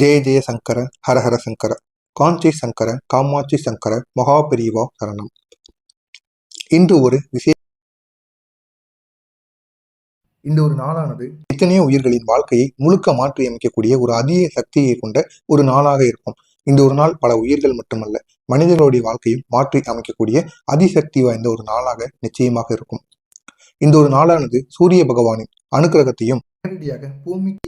ஜெய ஜெய சங்கர ஹரஹர சங்கர காஞ்சி சங்கர காமாட்சி சங்கர மகாபிரிவா சரணம். இன்று ஒரு விசே இந்த ஒரு நாளானது எத்தனையோ உயிர்களின் வாழ்க்கையை முழுக்க மாற்றி அமைக்கக்கூடிய ஒரு அதிக சக்தியை கொண்ட ஒரு நாளாக இருக்கும். இந்த ஒரு நாள் பல உயிர்கள் மட்டுமல்ல மனிதர்களுடைய வாழ்க்கையும் மாற்றி அமைக்கக்கூடிய அதிசக்தி வாய்ந்த ஒரு நாளாக நிச்சயமாக இருக்கும். இந்த ஒரு நாளானது சூரிய பகவானின் அனுக்கிரகத்தையும் நேரடியாக பூமிக்கு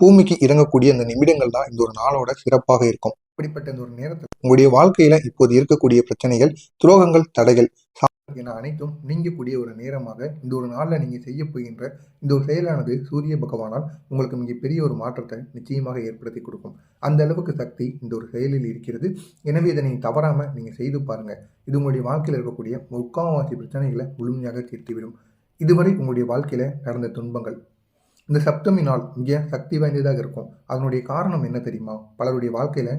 பூமிக்கு இறங்கக்கூடிய அந்த நிமிடங்கள் தான் இந்த ஒரு நாளோட சிறப்பாக இருக்கும். இப்படிப்பட்ட இந்த ஒரு நேரத்தில் உங்களுடைய வாழ்க்கையில இப்போது இருக்கக்கூடிய பிரச்சனைகள் துரோகங்கள் தடைகள் என அனைத்தும் நீங்கக்கூடிய ஒரு நேரமாக இந்த ஒரு நாளில் நீங்கள் செய்ய போகின்ற இந்த ஒரு செயலானது சூரிய பகவானால் உங்களுக்கு மிகப்பெரிய ஒரு மாற்றத்தை நிச்சயமாக ஏற்படுத்தி கொடுக்கும். அந்த அளவுக்கு சக்தி இந்த ஒரு செயலில் இருக்கிறது. எனவே இதை நீங்கள் தவறாமல் நீங்கள் செய்து பாருங்கள் இது உங்களுடைய வாழ்க்கையில் இருக்கக்கூடிய முக்கால்வாசி பிரச்சனைகளை முழுமையாக தீர்த்துவிடும். இதுவரை உங்களுடைய வாழ்க்கையில் நடந்த துன்பங்கள் இந்த சப்தமி நாள் மிக சக்தி வாய்ந்ததாக இருக்கும். அதனுடைய காரணம் என்ன தெரியுமா? பலருடைய வாழ்க்கையில்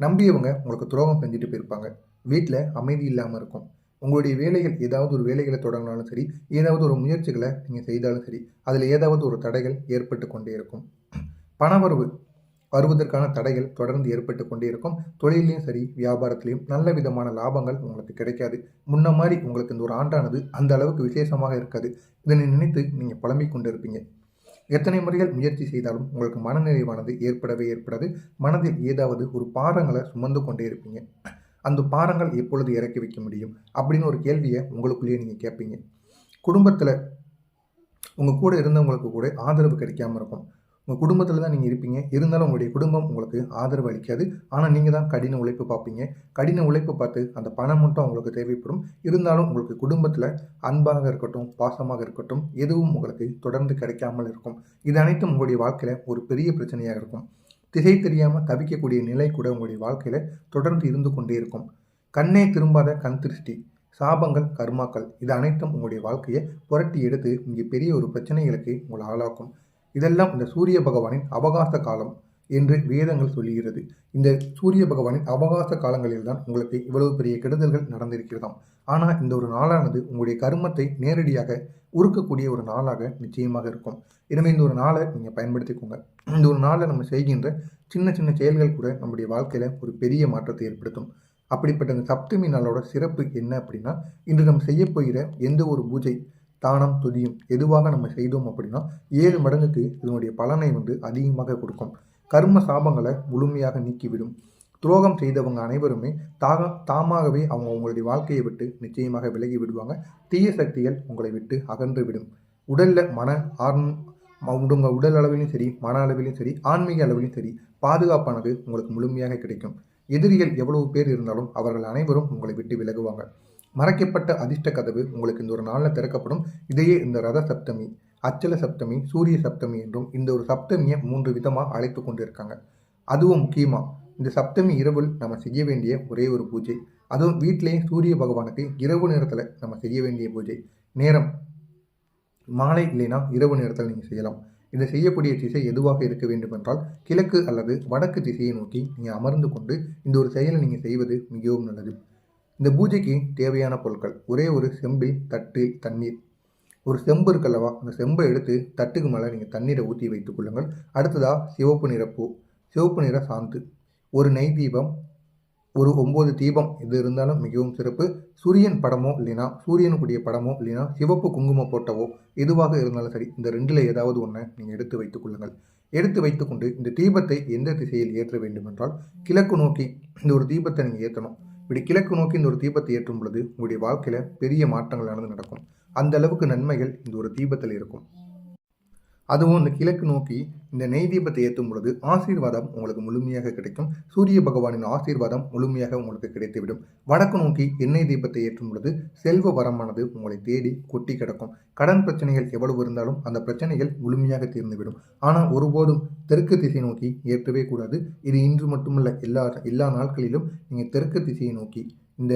நம்பியவங்க உங்களுக்கு துரோகம் செஞ்சுட்டு போயிருப்பாங்க. வீட்டில் அமைதி இல்லாமல் இருக்கும். உங்களுடைய வேலைகள் ஏதாவது ஒரு வேலைகளை தொடங்கினாலும் சரி ஏதாவது ஒரு முயற்சிகளை நீங்கள் செய்தாலும் சரி அதில் ஏதாவது ஒரு தடைகள் ஏற்பட்டு கொண்டே இருக்கும். பணவரவு வருவதற்கான தடைகள் தொடர்ந்து ஏற்பட்டு கொண்டே இருக்கும். தொழிலையும் சரி வியாபாரத்திலையும் நல்ல விதமான லாபங்கள் உங்களுக்கு கிடைக்காது. முன்ன மாதிரி உங்களுக்கு இந்த ஒரு ஆண்டானது அந்த அளவுக்கு விசேஷமாக இருக்காது. இதனை நினைத்து நீங்கள் புலம்பிக் கொண்டு இருப்பீங்க எத்தனை முறைகள் முயற்சி செய்தாலும் உங்களுக்கு மனநிறைவானது ஏற்படவே ஏற்படாது. மனதில் ஏதாவது ஒரு பாரங்களை சுமந்து கொண்டே இருப்பீங்க. அந்த பாரங்கள் எப்பொழுது இறக்கி வைக்க முடியும்? அப்படின்னு ஒரு கேள்வியை உங்களுக்குள்ளேயே நீங்கள் கேட்பீங்க. குடும்பத்தில் உங்கள் கூட இருந்தவங்களுக்கு கூட ஆதரவு கிடைக்காம இருக்கும். உங்கள் குடும்பத்தில் தான் நீங்கள் இருப்பீங்க. இருந்தாலும் உங்களுடைய குடும்பம் உங்களுக்கு ஆதரவு அளிக்காது. ஆனால் நீங்கள் தான் கடின உழைப்பு பார்ப்பீங்க. கடின உழைப்பு பார்த்து அந்த பணம் மட்டும் உங்களுக்கு தேவைப்படும். இருந்தாலும் உங்களுக்கு குடும்பத்தில் அன்பாக இருக்கட்டும் பாசமாக இருக்கட்டும் எதுவும் உங்களுக்கு தொடர்ந்து கிடைக்காமல் இருக்கும். இது அனைத்தும் உங்களுடைய வாழ்க்கையில் ஒரு பெரிய பிரச்சனையாக இருக்கும். திசை தெரியாமல் தவிக்கக்கூடிய நிலை கூட உங்களுடைய வாழ்க்கையில் தொடர்ந்து இருந்து கொண்டே இருக்கும். கண்ணே திரும்பாத கண் திருஷ்டி சாபங்கள் கர்மாக்கள் இது அனைத்தும் உங்களுடைய வாழ்க்கையை புரட்டி எடுத்து இங்கே பெரிய ஒரு பிரச்சனைகளுக்கு உங்களை ஆளாக்கும். இதெல்லாம் இந்த சூரிய பகவானின் அவகாச காலம் என்று வேதங்கள் சொல்லுகிறது. இந்த சூரிய பகவானின் அவகாச காலங்களில் தான் உங்களுக்கு இவ்வளவு பெரிய கெடுதல்கள் நடந்திருக்கிறதாம். ஆனால் இந்த ஒரு நாளானது உங்களுடைய கருமத்தை நேரடியாக உருக்கக்கூடிய ஒரு நாளாக நிச்சயமாக இருக்கும். எனவே இந்த ஒரு நாளை நீங்கள் பயன்படுத்திக்கோங்க. இந்த ஒரு நாளை நம்ம செய்கின்ற சின்ன சின்ன செயல்கள் கூட நம்முடைய வாழ்க்கையில் ஒரு பெரிய மாற்றத்தை ஏற்படுத்தும். அப்படிப்பட்ட இந்த சப்தமி நாளோட சிறப்பு என்ன அப்படின்னா இன்று நம்ம செய்ய போகிற எந்த ஒரு பூஜை தானம் துதியும் எதுவாக நம்ம செய்தோம் அப்படின்னா ஏழு மடங்குக்கு இதனுடைய பலனை வந்து அதிகமாக கொடுக்கும். கர்ம சாபங்களை முழுமையாக நீக்கிவிடும். துரோகம் செய்தவங்க அனைவருமே தாக தாமாகவே அவங்க உங்களுடைய வாழ்க்கையை விட்டு நிச்சயமாக விலகி விடுவாங்க. தீய சக்திகள் உங்களை விட்டு அகன்று விடும். உடலில் மன ஆர்ன் உங்கள் உடல் அளவிலும் சரி மன அளவிலும் சரி ஆன்மீக அளவிலும் சரி பாதுகாப்பானது உங்களுக்கு முழுமையாக கிடைக்கும். எதிரிகள் எவ்வளவு பேர் இருந்தாலும் அவர்கள் அனைவரும் உங்களை விட்டு விலகுவாங்க. மறைக்கப்பட்ட அதிர்ஷ்ட கதவு உங்களுக்கு இந்த ஒரு நாளில் திறக்கப்படும். இதையே இந்த ரத சப்தமி அச்சல சப்தமி சூரிய சப்தமி என்றும் இந்த ஒரு சப்தமியை மூன்று விதமாக அழைத்து கொண்டிருக்காங்க. அதுவும் முக்கியமாக இந்த சப்தமி இரவில் நம்ம செய்ய வேண்டிய ஒரே ஒரு பூஜை. அதுவும் வீட்டிலேயே சூரிய பகவானுக்கு இரவு நேரத்தில் நம்ம செய்ய வேண்டிய பூஜை. நேரம் மாலை இல்லைனா இரவு நேரத்தில் நீங்கள் செய்யலாம். இதை செய்யக்கூடிய திசை எதுவாக இருக்க வேண்டும் என்றால் கிழக்கு அல்லது வடக்கு திசையை நோக்கி நீங்கள் அமர்ந்து கொண்டு இந்த ஒரு செயலை நீங்கள் செய்வது மிகவும் நல்லது. இந்த பூஜைக்கு தேவையான பொருட்கள். ஒரே ஒரு செம்பில் தட்டு தண்ணீர். ஒரு செம்பு இருக்கல்லவா? அந்த செம்பை எடுத்து தட்டுக்கு மேலே நீங்கள் தண்ணீரை ஊற்றி வைத்துக் கொள்ளுங்கள். அடுத்ததாக சிவப்பு நிற பூ. சிவப்பு நிற சாந்து. ஒரு நெய் தீபம் ஒரு ஒம்பது தீபம் இது இருந்தாலும் மிகவும் சிறப்பு. சூரியன் படமோ இல்லைனா சூரியனுக்குரிய படமோ இல்லைனா சிவப்பு குங்குமம் போட்டவோ எதுவாக இருந்தாலும் சரி இந்த ரெண்டில் ஏதாவது ஒன்றை நீங்கள் எடுத்து வைத்துக் கொள்ளுங்கள். எடுத்து வைத்துக்கொண்டு இந்த தீபத்தை எந்த திசையில் ஏற்ற வேண்டுமென்றால் கிழக்கு நோக்கி இந்த ஒரு தீபத்தை நீங்கள் ஏற்றணும். இப்படி கிழக்கு நோக்கி இந்த ஒரு தீபத்தை ஏற்றும் பொழுது உங்களுடைய வாழ்க்கையில் பெரிய மாற்றங்கள் நடந்து நடக்கும். அந்த அளவுக்கு நன்மைகள் இந்த ஒரு தீபத்தில் இருக்கும். அதுவும் இந்த கிழக்கு நோக்கி இந்த நெய் தீபத்தை ஏற்றும் பொழுது ஆசீர்வாதம் உங்களுக்கு முழுமையாக கிடைக்கும். சூரிய பகவானின் ஆசீர்வாதம் முழுமையாக உங்களுக்கு கிடைத்துவிடும். வடக்கு நோக்கி எண்ணெய் தீபத்தை ஏற்றும் பொழுது செல்வ வரமானது உங்களை தேடி கொட்டி கிடக்கும். கடன் பிரச்சனைகள் எவ்வளவு இருந்தாலும் அந்த பிரச்சனைகள் முழுமையாக தீர்ந்துவிடும். ஆனால் ஒருபோதும் தெற்கு திசை நோக்கி ஏற்றவே கூடாது. இது இன்று மட்டுமல்ல எல்லா எல்லா நாட்களிலும் நீங்கள் தெற்கு திசையை நோக்கி இந்த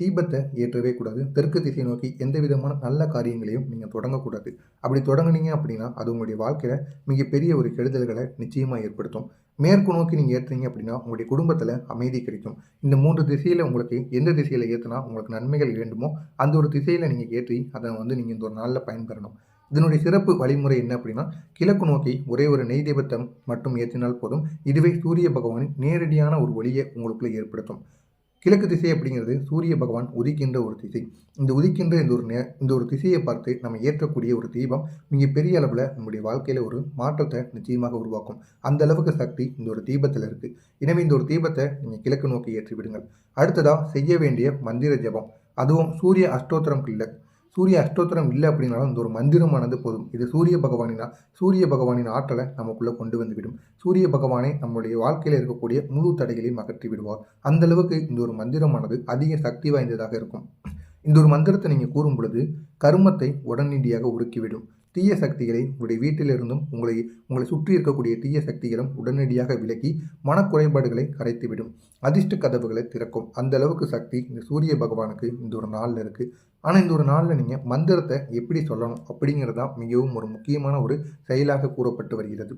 தீபத்தை ஏற்றவே கூடாது. தெற்கு திசை நோக்கி எந்த விதமான நல்ல காரியங்களையும் நீங்கள் தொடங்கக்கூடாது. அப்படி தொடங்குனீங்க அப்படின்னா அது உங்களுடைய வாழ்க்கையில் மிகப்பெரிய ஒரு கெடுதல்களை நிச்சயமாக ஏற்படுத்தும். மேற்கு நோக்கி நீங்கள் ஏற்றுறீங்க அப்படின்னா உங்களுடைய குடும்பத்தில் அமைதி கிடைக்கும். இந்த மூன்று திசையில் உங்களுக்கு எந்த திசையில் ஏற்றினா உங்களுக்கு நன்மைகள் வேண்டுமோ அந்த ஒரு திசையில் நீங்கள் ஏற்றி அதை வந்து நீங்கள் இந்த ஒரு நாளில் பயன்பெறணும். இதனுடைய சிறப்பு வழிமுறை என்ன அப்படின்னா கிழக்கு நோக்கி ஒரே ஒரு நெய் தெய்வத்தை மட்டும் ஏற்றினால் போதும். இதுவே சூரிய பகவானின் நேரடியான ஒரு ஒளியை உங்களுக்குள்ளே ஏற்படுத்தும். கிழக்கு திசை அப்படிங்கிறது சூரிய பகவான் உதிக்கின்ற ஒரு திசை. இந்த உதிக்கின்ற இந்த ஒரு நே இந்த ஒரு திசையை பார்த்து நம்ம ஏற்றக்கூடிய ஒரு தீபம் மிக பெரிய அளவில் நம்முடைய வாழ்க்கையில் ஒரு மாற்றத்தை நிச்சயமாக உருவாக்கும். அந்த அளவுக்கு சக்தி இந்த ஒரு தீபத்தில் இருக்குது எனவே இந்த ஒரு தீபத்தை நீங்கள் கிழக்கு நோக்கி ஏற்றிவிடுங்கள். அடுத்ததாக செய்ய வேண்டிய மந்திர ஜெபம். அதுவும் சூரிய அஷ்டோத்திரம் இல்லை சூரிய அஷ்டோத்திரம் இல்லை அப்படின்னாலும் இந்த ஒரு மந்திரமானது போதும். இது சூரிய பகவானினா சூரிய பகவானின் ஆற்றலை நமக்குள்ளே கொண்டு வந்துவிடும். சூரிய பகவானை நம்முடைய வாழ்க்கையில் இருக்கக்கூடிய முழு தடைகளையும் அகற்றி விடுவார். அந்தளவுக்கு இந்த ஒரு மந்திரமானது அதிக சக்தி வாய்ந்ததாக இருக்கும். இந்த ஒரு மந்திரத்தை நீங்கள் கூறும் பொழுது கருமத்தை உடனடியாக உருக்கிவிடும். தீய சக்திகளை உங்களுடைய வீட்டிலிருந்தும் உங்களை உங்களை சுற்றி இருக்கக்கூடிய தீய சக்திகளும் உடனடியாக விலக்கி மனக்குறைபாடுகளை கரைத்துவிடும். அதிர்ஷ்ட கதவுகளை திறக்கும். அந்த அளவுக்கு சக்தி இந்த சூரிய பகவானுக்கு இந்த ஒரு நாளில் இருக்குது ஆனால் இந்த ஒரு நாளில் நீங்கள் மந்திரத்தை எப்படி சொல்லணும் அப்படிங்கிறது தான் மிகவும் ஒரு முக்கியமான ஒரு செயலாக கூறப்பட்டு வருகிறது.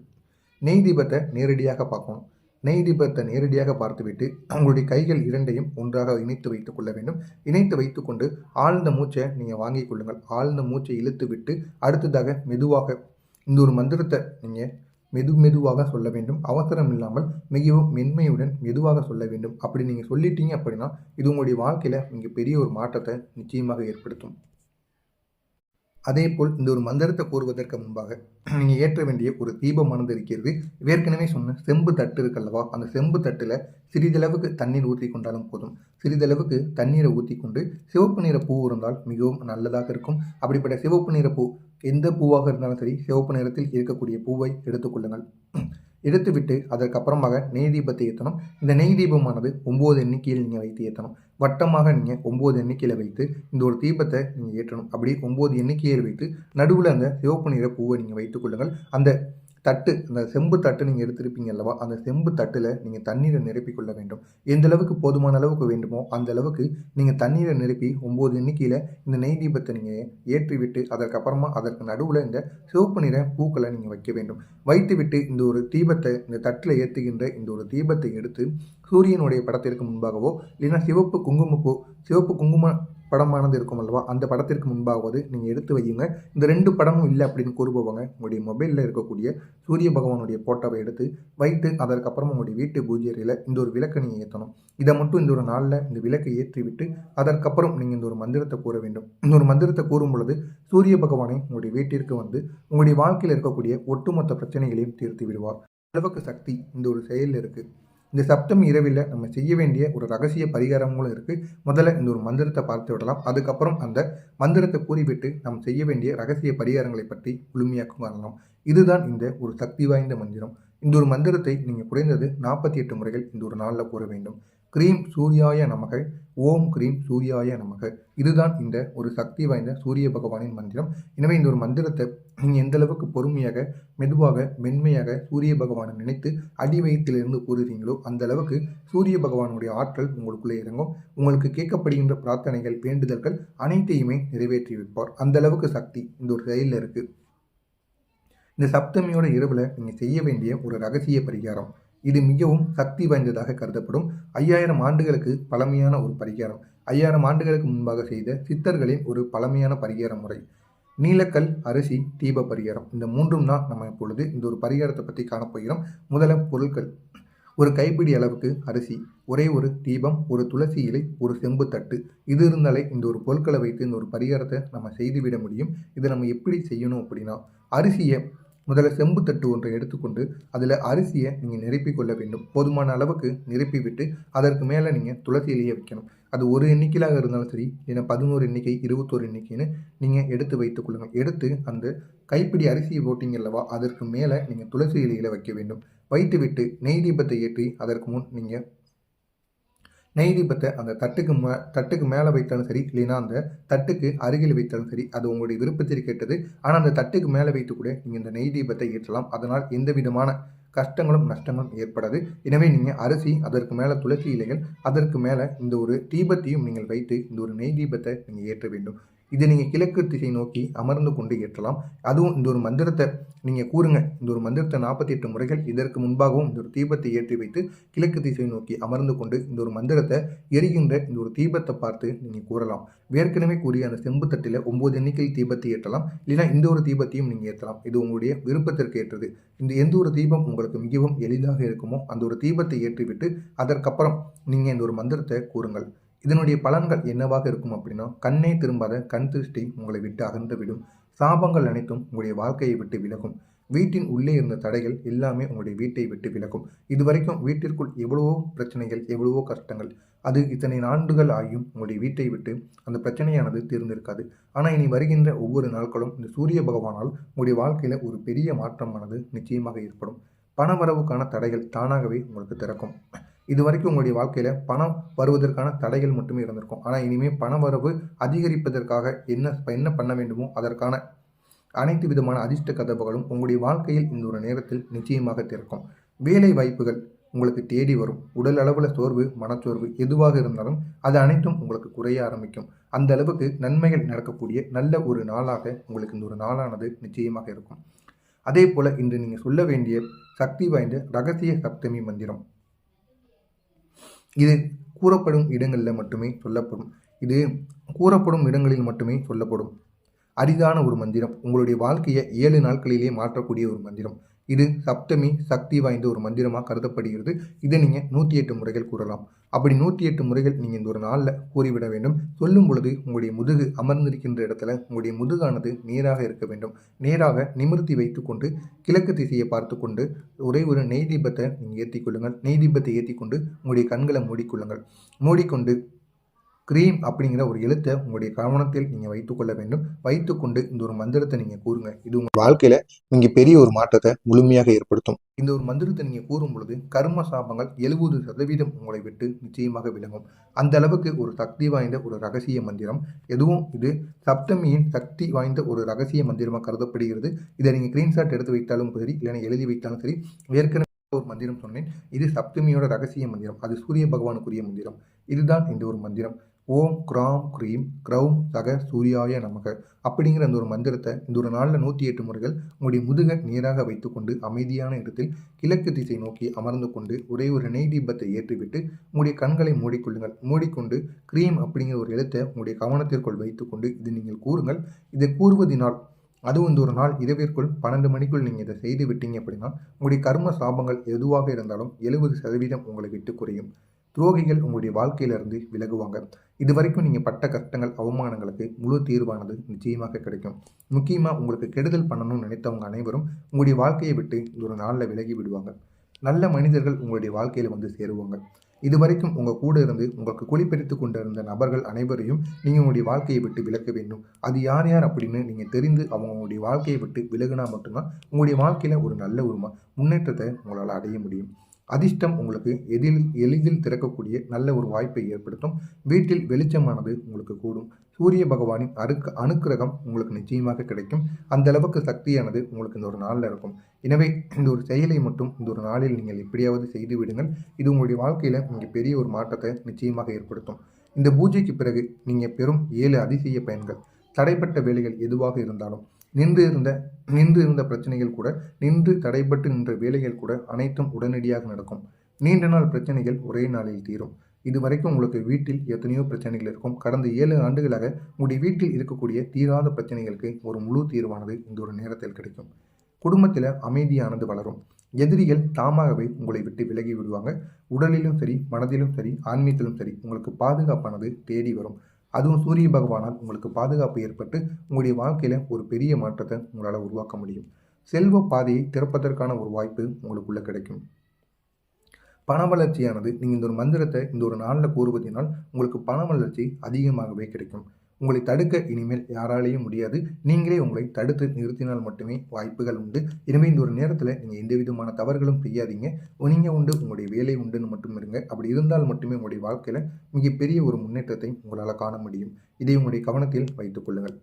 நெய் தீபத்தை நேரடியாக பார்க்கணும். நெய் தீபத்தை நேரடியாக பார்த்துவிட்டு உங்களுடைய கைகள் இரண்டையும் ஒன்றாக இணைத்து வைத்துக் கொள்ள வேண்டும். இணைத்து வைத்துக்கொண்டு ஆழ்ந்த மூச்சை நீங்கள் வாங்கிக் கொள்ளுங்கள். ஆழ்ந்த மூச்சை இழுத்து விட்டு அடுத்ததாக மெதுவாக இந்த ஒரு மந்திரத்தை நீங்கள் மெது மெதுவாக சொல்ல வேண்டும். அவசரம் இல்லாமல் மிகவும் மென்மையுடன் மெதுவாக சொல்ல வேண்டும். அப்படி நீங்கள் சொல்லிட்டீங்க அப்படின்னா இது உங்களுடைய வாழ்க்கையில் மிக பெரிய ஒரு மாற்றத்தை நிச்சயமாக ஏற்படுத்தும். அதேபோல் இந்த ஒரு மந்திரத்தை கூறுவதற்கு முன்பாக நீங்கள் ஏற்ற வேண்டிய ஒரு தீபமானது இருக்கிறது. ஏற்கனவே சொன்ன செம்பு தட்டு இருக்கல்லவா அந்த செம்பு தட்டில் சிறிதளவுக்கு தண்ணீர் ஊற்றி கொண்டாலும் போதும். சிறிதளவுக்கு தண்ணீரை ஊற்றி கொண்டு சிவப்பு நிற பூ இருந்தால் மிகவும் நல்லதாக இருக்கும். அப்படிப்பட்ட சிவப்பு நிற பூ எந்த பூவாக இருந்தாலும் சரி சிவப்பு நிறத்தில் இருக்கக்கூடிய பூவை எடுத்துக்கொள்ளுங்கள் எடுத்துவிட்டு அதற்கப்புறமாக நெய் தீபத்தை ஏற்றணும் இந்த நெய் தீபமானது ஒம்பது எண்ணிக்கையில் நீங்கள் வைத்து ஏற்றணும் வட்டமாக நீங்கள் ஒம்பது எண்ணிக்கையில் வைத்து இந்த ஒரு தீபத்தை நீங்கள் ஏற்றணும். அப்படி ஒம்பது எண்ணிக்கையில் வைத்து நடுவில் அந்த சிவப்பு நிற பூவை நீங்கள் வைத்துக்கொள்ளுங்கள் அந்த தட்டு அந்த செம்பு தட்டு நீங்கள் எடுத்திருப்பீங்க அல்லவா? அந்த செம்பு தட்டில் நீங்கள் தண்ணீரை நிரப்பிக்கொள்ள வேண்டும். எந்த அளவுக்கு போதுமான அளவுக்கு வேண்டுமோ அந்த அளவுக்கு நீங்கள் தண்ணீரை நிரப்பி ஒம்பது எண்ணிக்கையில் இந்த நெய் தீபத்தை நீங்கள் ஏற்றிவிட்டு அதற்கப்புறமா அதற்கு நடுவில் இந்த சிவப்பு நிற பூக்களை நீங்கள் வைக்க வேண்டும். வைத்துவிட்டு இந்த ஒரு தீபத்தை இந்த தட்டில் ஏற்றுகின்ற இந்த ஒரு தீபத்தை எடுத்து சூரியனுடைய படத்திற்கு முன்பாகவோ இல்லைன்னா சிவப்பு குங்குமப்பூ சிவப்பு குங்கும படமானது இருக்கும் அல்லவா? அந்த படத்திற்கு முன்பாவது நீங்கள் எடுத்து வையுங்க. இந்த ரெண்டு படமும் இல்லை அப்படின்னு கூறுபவங்க உங்களுடைய மொபைலில் இருக்கக்கூடிய சூரிய பகவானுடைய போட்டோவை எடுத்து வைத்து அதற்கப்புறம் உங்களுடைய வீட்டு பூஜை இந்த ஒரு விளக்கை நீங்கள் ஏற்றணும் இதை மட்டும் இந்த ஒரு நாளில் இந்த விளக்கை ஏற்றி விட்டு அதற்கப்புறம் நீங்கள் இந்த ஒரு மந்திரத்தை கூற வேண்டும். இந்த ஒரு மந்திரத்தை கூறும் பொழுது சூரிய பகவானை உங்களுடைய வீட்டிற்கு வந்து உங்களுடைய வாழ்க்கையில் இருக்கக்கூடிய ஒட்டுமொத்த பிரச்சனைகளையும் தீர்த்து விடுவார். அளவுக்கு சக்தி இந்த ஒரு செயலில் இருக்குது இந்த சப்தமி இரவில் நம்ம செய்ய வேண்டிய ஒரு ரகசிய பரிகாரங்களும் இருக்குது முதல்ல இந்த ஒரு மந்திரத்தை பார்த்து விடலாம். அதுக்கப்புறம் அந்த மந்திரத்தை கூறிவிட்டு நாம் செய்ய வேண்டிய ரகசிய பரிகாரங்களை பற்றி முழுமையாக வரலாம் இதுதான் இந்த ஒரு சக்தி வாய்ந்த மந்திரம். இந்த ஒரு மந்திரத்தை நீங்கள் குறைந்தது நாற்பத்தி எட்டு முறைகள் இந்த ஒரு நாளில் கூற வேண்டும். க்ரீம் சூர்யாய நமக ஓம் கிரீம் சூர்யாய நமக. இதுதான் இந்த ஒரு சக்தி வாய்ந்த சூரிய பகவானின் மந்திரம். எனவே இந்த ஒரு மந்திரத்தை நீங்கள் எந்த அளவுக்கு பொறுமையாக மெதுவாக மென்மையாக சூரிய பகவானை நினைத்து அடி கூறுகிறீங்களோ அந்த அளவுக்கு சூரிய பகவானுடைய ஆற்றல் உங்களுக்குள்ளே இறங்கும். உங்களுக்கு கேட்கப்படுகின்ற பிரார்த்தனைகள் வேண்டுதல்கள் அனைத்தையுமே நிறைவேற்றி வைப்பார். அந்த அளவுக்கு சக்தி இந்த ஒரு செயலில் இருக்குது இந்த சப்தமியோட இரவில் நீங்கள் செய்ய வேண்டிய ஒரு ரகசிய பரிகாரம். இது மிகவும் சக்தி வாய்ந்ததாக கருதப்படும். ஐயாயிரம் ஆண்டுகளுக்கு பழமையான ஒரு பரிகாரம். ஐயாயிரம் ஆண்டுகளுக்கு முன்பாக செய்த சித்தர்களின் ஒரு பழமையான பரிகார முறை. நீலக்கல் அரிசி தீப பரிகாரம். இந்த மூன்றும் தான் நம்ம இப்பொழுது இந்த ஒரு பரிகாரத்தை பற்றி காணப்போகிறோம் முதல்ல பொருட்கள். ஒரு கைப்பிடி அளவுக்கு அரிசி ஒரே ஒரு தீபம் ஒரு துளசி இலை ஒரு செம்பு தட்டு. இது இருந்தாலே இந்த ஒரு பொருட்களை வைத்து இந்த ஒரு பரிகாரத்தை நம்ம செய்துவிட முடியும். இதை நம்ம எப்படி செய்யணும் அப்படின்னா அரிசியை முதல்ல செம்பு தட்டு ஒன்றை எடுத்துக்கொண்டு அதில் அரிசியை நீங்கள் நிரப்பிக் கொள்ள வேண்டும். போதுமான அளவுக்கு நிரப்பி விட்டு அதற்கு மேலே நீங்கள் துளசி இலையை வைக்கணும். அது ஒரு எண்ணிக்கையிலாக இருந்தாலும் சரி இல்லைன்னா பதினோரு எண்ணிக்கை இருபத்தோரு எண்ணிக்கைன்னு நீங்கள் எடுத்து வைத்துக் கொள்ளுங்கள். எடுத்து அந்த கைப்பிடி அரிசியை போட்டிங்க அல்லவா அதற்கு மேலே நீங்கள் துளசி இலையில் வைக்க வேண்டும். வைத்துவிட்டு நெய் தீபத்தை ஏற்றி அதற்கு முன் நீங்கள் நெய் தீபத்தை அந்த தட்டுக்கு மே தட்டுக்கு மேலே வைத்தாலும் சரி இல்லைன்னா அந்த தட்டுக்கு அருகில் வைத்தாலும் சரி அது உங்களுடைய விருப்பத்திற்கு கேட்டது. ஆனால் அந்த தட்டுக்கு மேலே வைத்து கூட நீங்கள் இந்த நெய் தீபத்தை ஏற்றலாம். அதனால் எந்த விதமான கஷ்டங்களும் நஷ்டங்களும் ஏற்படாது. எனவே நீங்கள் அரிசி அதற்கு மேலே துளசி இலைகள் அதற்கு மேலே இந்த ஒரு தீபத்தையும் நீங்கள் வைத்து இந்த ஒரு நெய் தீபத்தை நீங்கள் ஏற்ற வேண்டும். இதை நீங்கள் கிழக்கு திசை நோக்கி அமர்ந்து கொண்டு ஏற்றலாம். அதுவும் இந்த ஒரு மந்திரத்தை நீங்கள் கூறுங்க. இந்த ஒரு மந்திரத்தை நாற்பத்தி எட்டு முறைகள் இதற்கு முன்பாகவும் இந்த ஒரு தீபத்தை ஏற்றி வைத்து கிழக்கு திசை நோக்கி அமர்ந்து கொண்டு இந்த ஒரு மந்திரத்தை எரிகின்ற இந்த ஒரு தீபத்தை பார்த்து நீங்கள் கூறலாம். ஏற்கனவே கூறிய அந்த செம்பு தட்டில் ஒம்பது எண்ணிக்கையில் தீபத்தை ஏற்றலாம். இல்லைனா இந்த ஒரு தீபத்தையும் நீங்கள் ஏற்றலாம். இது உங்களுடைய விருப்பத்திற்கு ஏற்றது. இந்த எந்த ஒரு தீபம் உங்களுக்கு மிகவும் எளிதாக இருக்குமோ அந்த ஒரு தீபத்தை ஏற்றிவிட்டு அதற்கப்புறம் நீங்கள் இந்த ஒரு மந்திரத்தை கூறுங்கள். இதனுடைய பலன்கள் என்னவாக இருக்கும் அப்படின்னா கண்ணே திரும்பாத கண் திருஷ்டி உங்களை விட்டு அகன்று விடும் சாபங்கள் அனைத்தும் உங்களுடைய வாழ்க்கையை விட்டு விலகும். வீட்டின் உள்ளே இருந்த தடைகள் எல்லாமே உங்களுடைய வீட்டை விட்டு விலகும். இதுவரைக்கும் வீட்டிற்குள் எவ்வளவோ பிரச்சனைகள் எவ்வளவோ கஷ்டங்கள் அது இத்தனை ஆண்டுகள் ஆகியும் உங்களுடைய வீட்டை விட்டு அந்த பிரச்சனையானது தீர்ந்திருக்காது. ஆனால் இனி வருகின்ற ஒவ்வொரு நாட்களும் இந்த சூரிய பகவானால் உங்களுடைய வாழ்க்கையில் ஒரு பெரிய மாற்றமானது நிச்சயமாக ஏற்படும். பணவரவுக்கான தடைகள் தானாகவே உங்களுக்கு திறக்கும். இது வரைக்கும் உங்களுடைய வாழ்க்கையில் பணம் வருவதற்கான தடைகள் மட்டுமே இருந்திருக்கும். ஆனால் இனிமேல் பண வரவு அதிகரிப்பதற்காக என்ன என்ன பண்ண வேண்டுமோ அதற்கான அனைத்து விதமான அதிர்ஷ்ட கதவுகளும் உங்களுடைய வாழ்க்கையில் இந்த ஒரு நேரத்தில் நிச்சயமாக திறக்கும். வேலை வாய்ப்புகள் உங்களுக்கு தேடி வரும். உடல் அளவில் சோர்வு மனச்சோர்வு எதுவாக இருந்தாலும் அது அனைத்தும் உங்களுக்கு குறைய ஆரம்பிக்கும். அந்த அளவுக்கு நன்மைகள் நடக்கக்கூடிய நல்ல ஒரு நாளாக உங்களுக்கு இந்த ஒரு நாளானது நிச்சயமாக இருக்கும். அதே போல் இன்று நீங்கள் சொல்ல வேண்டிய சக்தி வாய்ந்த ரகசிய சப்தமி மந்திரம். இது கூறப்படும் இடங்களில் மட்டுமே சொல்லப்படும். இது கூறப்படும் இடங்களில் மட்டுமே சொல்லப்படும். அரிதான ஒரு மந்திரம். உங்களுடைய வாழ்க்கையை ஏழு நாட்களிலே மாற்றக்கூடிய ஒரு மந்திரம். இது சப்தமி சக்தி வாய்ந்த ஒரு மந்திரமாக கருதப்படுகிறது. இதை நீங்கள் நூற்றி எட்டு முறைகள் கூறலாம். அப்படி நூற்றி எட்டு முறைகள் நீங்கள் இந்த ஒரு நாளில் கூறிவிட வேண்டும். சொல்லும் பொழுது உங்களுடைய முதுகு அமர்ந்திருக்கின்ற இடத்துல உங்களுடைய முதுகானது நேராக இருக்க வேண்டும். நேராக நிமிர்த்தி வைத்துக்கொண்டு கிழக்கு திசையை பார்த்து கொண்டு ஒரே ஒரு நெய் தீபத்தை நீங்கள் ஏற்றிக்கொள்ளுங்கள் நெய் தீபத்தை ஏற்றி கொண்டு உங்களுடைய கண்களை மூடிக்கொள்ளுங்கள். மூடிக்கொண்டு க்ரீம் அப்படிங்கிற ஒரு எழுத்தை உங்களுடைய கவனத்தில் நீங்கள் வைத்துக்கொள்ள வேண்டும். வைத்துக்கொண்டு இந்த ஒரு மந்திரத்தை நீங்கள் கூறுங்க. இது உங்கள் வாழ்க்கையில் நீங்கள் பெரிய ஒரு மாற்றத்தை முழுமையாக ஏற்படுத்தும். இந்த ஒரு மந்திரத்தை நீங்கள் கூறும் பொழுது கர்ம சாபங்கள் எழுபது சதவீதம் உங்களை விட்டு நிச்சயமாக விளங்கும் அந்த அளவுக்கு ஒரு சக்தி வாய்ந்த ஒரு ரகசிய மந்திரம். எதுவும் இது சப்தமியின் சக்தி வாய்ந்த ஒரு ரகசிய மந்திரமாக கருதப்படுகிறது. இதை நீங்கள் ஸ்க்ரீன்ஷாட் எடுத்து வைத்தாலும் சரி இல்லைன்னா எழுதி வைத்தாலும் சரி ஏற்கனவே ஒரு மந்திரம் சொன்னேன். இது சப்தமியோட ரகசிய மந்திரம். அது சூரிய பகவானுக்குரிய மந்திரம். இதுதான் இந்த ஒரு மந்திரம். ஓம் கிராம் க்ரீம் க்ரௌம் சக சூர்யாய நமக அப்படிங்கிற அந்த ஒரு மந்திரத்தை இந்த ஒரு நாளில் நூற்றி எட்டு முறைகள் உங்களுடைய முதுகை நேராக வைத்துக்கொண்டு அமைதியான இடத்தில் கிழக்கு திசை நோக்கி அமர்ந்து கொண்டு ஒரே ஒரு நெய் தீபத்தை ஏற்றிவிட்டு உங்களுடைய கண்களை மூடிக்கொள்ளுங்கள். மூடிக்கொண்டு க்ரீம் அப்படிங்கிற ஒரு எழுத்தை உங்களுடைய கவனத்திற்குள் வைத்துக்கொண்டு இது நீங்கள் கூறுங்கள். இதை கூறுவதினால் அதுவும் இந்த ஒரு நாள் இரவிற்குள் பன்னெண்டு மணிக்குள் நீங்கள் இதை செய்து விட்டீங்க அப்படின்னா உங்களுடைய கர்ம சாபங்கள் எதுவாக இருந்தாலும் எழுபது சதவீதம் உங்களை விட்டு குறையும். துரோகிகள் உங்களுடைய வாழ்க்கையிலிருந்து விலகுவாங்க. இது வரைக்கும் நீங்கள் பட்ட கஷ்டங்கள் அவமானங்களுக்கு முழு தீர்வானது நிச்சயமாக கிடைக்கும். முக்கியமாக உங்களுக்கு கெடுதல் பண்ணணும்னு நினைத்தவங்க அனைவரும் உங்களுடைய வாழ்க்கையை விட்டு ஒரு நாளில் விலகி விடுவாங்க. நல்ல மனிதர்கள் உங்களுடைய வாழ்க்கையில் வந்து சேருவாங்க. இது வரைக்கும் உங்கள் கூட இருந்து உங்களுக்கு குளிப்பெடுத்து கொண்டிருந்த நபர்கள் அனைவரையும் நீங்கள் உங்களுடைய வாழ்க்கையை விட்டு விலக்க வேண்டும். அது யார் யார் அப்படின்னு நீங்கள் தெரிந்து அவங்க உங்களுடைய வாழ்க்கையை விட்டு விலகினா மட்டும்தான் உங்களுடைய வாழ்க்கையில் ஒரு நல்ல ஒரு முன்னேற்றத்தை உங்களால் அடைய முடியும். அதிர்ஷ்டம் உங்களுக்கு எதில் எளிதில் திறக்கக்கூடிய நல்ல ஒரு வாய்ப்பை ஏற்படுத்தும். வீட்டில் வெளிச்சமானது உங்களுக்கு கூடும். சூரிய பகவானின் அருக்கு அனுக்கிரகம் உங்களுக்கு நிச்சயமாக கிடைக்கும். அந்த அளவுக்கு சக்தியானது உங்களுக்கு இந்த ஒரு நாளில் இருக்கும். எனவே இந்த ஒரு செயலை மட்டும் இந்த ஒரு நாளில் நீங்கள் எப்படியாவது செய்து விடுங்கள். இது உங்களுடைய வாழ்க்கையில் நீங்கள் பெரிய ஒரு மாற்றத்தை நிச்சயமாக ஏற்படுத்தும். இந்த பூஜைக்கு பிறகு நீங்கள் பெறும் ஏழு அதிசய பயன்கள். தடைப்பட்ட வேலைகள் எதுவாக இருந்தாலும் நின்று இருந்த நின்று இருந்த பிரச்சனைகள் கூட நின்று தடைபட்டு நின்ற வேலைகள் கூட அனைத்தும் உடனடியாக நடக்கும். நீண்ட நாள் பிரச்சனைகள் ஒரே நாளில் தீரும். இது வரைக்கும் உங்களுக்கு வீட்டில் எத்தனையோ பிரச்சனைகள் இருக்கும். கடந்த ஏழு ஆண்டுகளாக உங்களுடைய வீட்டில் இருக்கக்கூடிய தீராத பிரச்சனைகளுக்கு ஒரு முழு தீர்வானது இந்த ஒரு நேரத்தில் கிடைக்கும். குடும்பத்தில் அமைதியானது வளரும். எதிரிகள் தாமாகவே உங்களை விட்டு விலகி விடுவாங்க. உடலிலும் சரி மனதிலும் சரி ஆன்மீகத்திலும் சரி உங்களுக்கு பாதுகாப்பானது தேடி வரும். அதுவும் சூரிய பகவானால் உங்களுக்கு பாதுகாப்பு ஏற்பட்டு உங்களுடைய வாழ்க்கையில் ஒரு பெரிய மாற்றத்தை உங்களால் உருவாக்க முடியும். செல்வ பாதையை திறப்பதற்கான ஒரு வாய்ப்பு உங்களுக்குள்ளே கிடைக்கும். பண வளர்ச்சியானது நீங்கள் இந்த ஒரு மந்திரத்தை இந்த ஒரு நாளில் கூறுவதனால் உங்களுக்கு பண வளர்ச்சி அதிகமாகவே கிடைக்கும். உங்களை தடுக்க இனிமேல் யாராலேயும் முடியாது. நீங்களே உங்களை தடுத்து நிறுத்தினால் மட்டுமே வாய்ப்புகள் உண்டு. எனவே இந்த ஒரு நேரத்தில் நீங்கள் எந்த விதமான தவறுகளும் செய்யாதீங்க. நீங்கள் உண்டு உங்களுடைய வேலை உண்டுன்னு மட்டும் இருங்க. அப்படி இருந்தால் மட்டுமே உங்களுடைய வாழ்க்கையில் மிகப்பெரிய ஒரு முன்னேற்றத்தை உங்களால் காண முடியும். இதை உங்களுடைய கவனத்தில் வைத்துக் கொள்ளுங்கள்.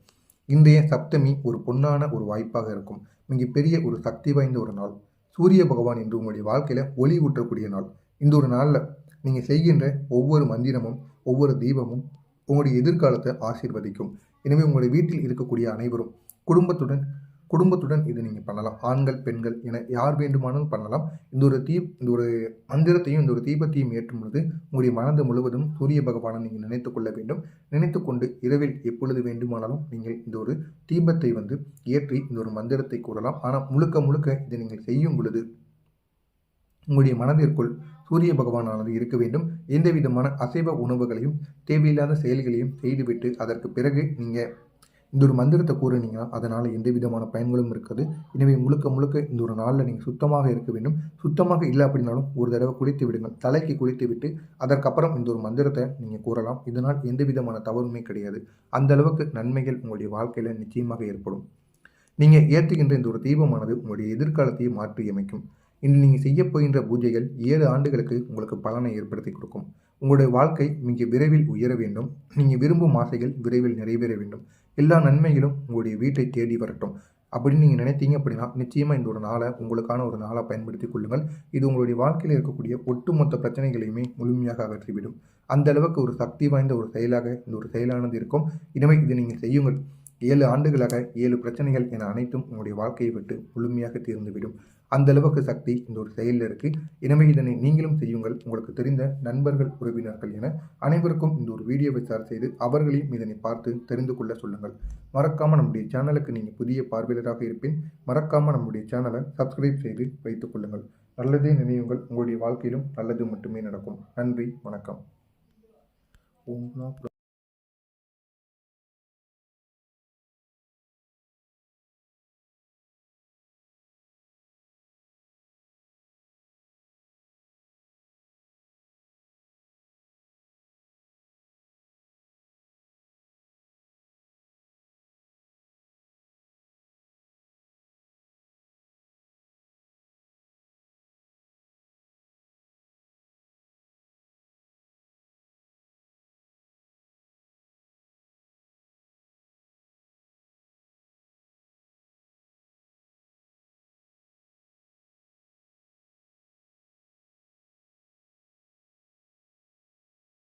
இன்றைய சப்தமி ஒரு பொன்னான ஒரு வாய்ப்பாக இருக்கும். மிகப்பெரிய ஒரு சக்தி வாய்ந்த ஒரு நாள். சூரிய பகவான் என்று உங்களுடைய வாழ்க்கையில் ஒளி ஊற்றக்கூடிய நாள். இந்த ஒரு நாளில் நீங்கள் செய்கின்ற ஒவ்வொரு மந்திரமும் ஒவ்வொரு தீபமும் உங்களுடைய எதிர்காலத்தை ஆசீர்வதிக்கும். எனவே உங்களுடைய வீட்டில் இருக்கக்கூடிய அனைவரும் குடும்பத்துடன் குடும்பத்துடன் இது நீங்கள் பண்ணலாம். ஆண்கள் பெண்கள் என யார் வேண்டுமானாலும் பண்ணலாம். இந்த ஒரு தீ இந்த ஒரு மந்திரத்தையும் இந்த ஒரு தீபத்தையும் ஏற்றும் பொழுது உங்களுடைய மனது முழுவதும் சூரிய பகவானை நீங்கள் நினைத்து கொள்ள வேண்டும். நினைத்து கொண்டு இரவில் எப்பொழுது வேண்டுமானாலும் நீங்கள் இந்த ஒரு தீபத்தை வந்து ஏற்றி இந்த ஒரு மந்திரத்தை கூறலாம். ஆனால் முழுக்க முழுக்க இதை நீங்கள் செய்யும் பொழுது உங்களுடைய மனதிற்குள் சூரிய பகவானானது இருக்க வேண்டும். எந்த விதமான அசைவ உணவுகளையும் தேவையில்லாத செயல்களையும் செய்துவிட்டு அதற்கு பிறகு நீங்கள் இந்த ஒரு மந்திரத்தை கூறினீங்கன்னா அதனால் எந்த விதமான பயன்களும் இருக்காது. எனவே முழுக்க முழுக்க இந்த ஒரு நாளில் நீங்கள் சுத்தமாக இருக்க வேண்டும். சுத்தமாக இல்லை அப்படின்னாலும் ஒரு தடவை குளித்து விடுங்கள். தலைக்கு குளித்து விட்டு அதற்கப்புறம் இந்த ஒரு மந்திரத்தை நீங்கள் கூறலாம். இதனால் எந்த விதமான தவறுமே கிடையாது. அந்த அளவுக்கு நன்மைகள் உங்களுடைய வாழ்க்கையில் நிச்சயமாக ஏற்படும். நீங்கள் ஏற்றுகின்ற இந்த ஒரு தீபமானது உங்களுடைய எதிர்காலத்தையும் மாற்றியமைக்கும். இன்று நீங்கள் செய்ய போகின்ற பூஜைகள் ஏழு ஆண்டுகளுக்கு உங்களுக்கு பலனை ஏற்படுத்தி கொடுக்கும். உங்களுடைய வாழ்க்கை மிக விரைவில் உயர வேண்டும். நீங்கள் விரும்பும் ஆசைகள் விரைவில் நிறைவேற வேண்டும். எல்லா நன்மைகளும் உங்களுடைய வீட்டை தேடி வரட்டும். அப்படின்னு நீங்கள் நினைத்தீங்க அப்படின்னா நிச்சயமாக இந்த ஒரு நாளை உங்களுக்கான ஒரு நாளாக பயன்படுத்தி கொள்ளுங்கள். இது உங்களுடைய வாழ்க்கையில் இருக்கக்கூடிய ஒட்டுமொத்த பிரச்சனைகளையுமே முழுமையாக அகற்றிவிடும். அந்த அளவுக்கு ஒரு சக்தி வாய்ந்த ஒரு செயலாக இந்த ஒரு செயலானது இருக்கும். எனவே இதை நீங்கள் செய்யுங்கள். ஏழு ஆண்டுகளாக ஏழு பிரச்சனைகள் என அனைத்தும் உங்களுடைய வாழ்க்கையை விட்டு முழுமையாக தீர்ந்துவிடும். அந்த அளவுக்கு சக்தி இந்த ஒரு செயலில் இருக்குது எனவே இதனை நீங்களும் செய்யுங்கள். உங்களுக்கு தெரிந்த நண்பர்கள் உறவினர்கள் என அனைவருக்கும் இந்த ஒரு வீடியோவை ஷேர் செய்து அவர்களையும் இதனை பார்த்து தெரிந்து கொள்ள சொல்லுங்கள். மறக்காமல் நம்முடைய சேனலுக்கு நீங்கள் புதிய பார்வையாளராக இருப்பேன் மறக்காமல் நம்முடைய சேனலை சப்ஸ்கிரைப் செய்து வைத்துக் கொள்ளுங்கள். நல்லதே நினையுங்கள். உங்களுடைய வாழ்க்கையிலும் நல்லது மட்டுமே நடக்கும். நன்றி. வணக்கம். ஓம்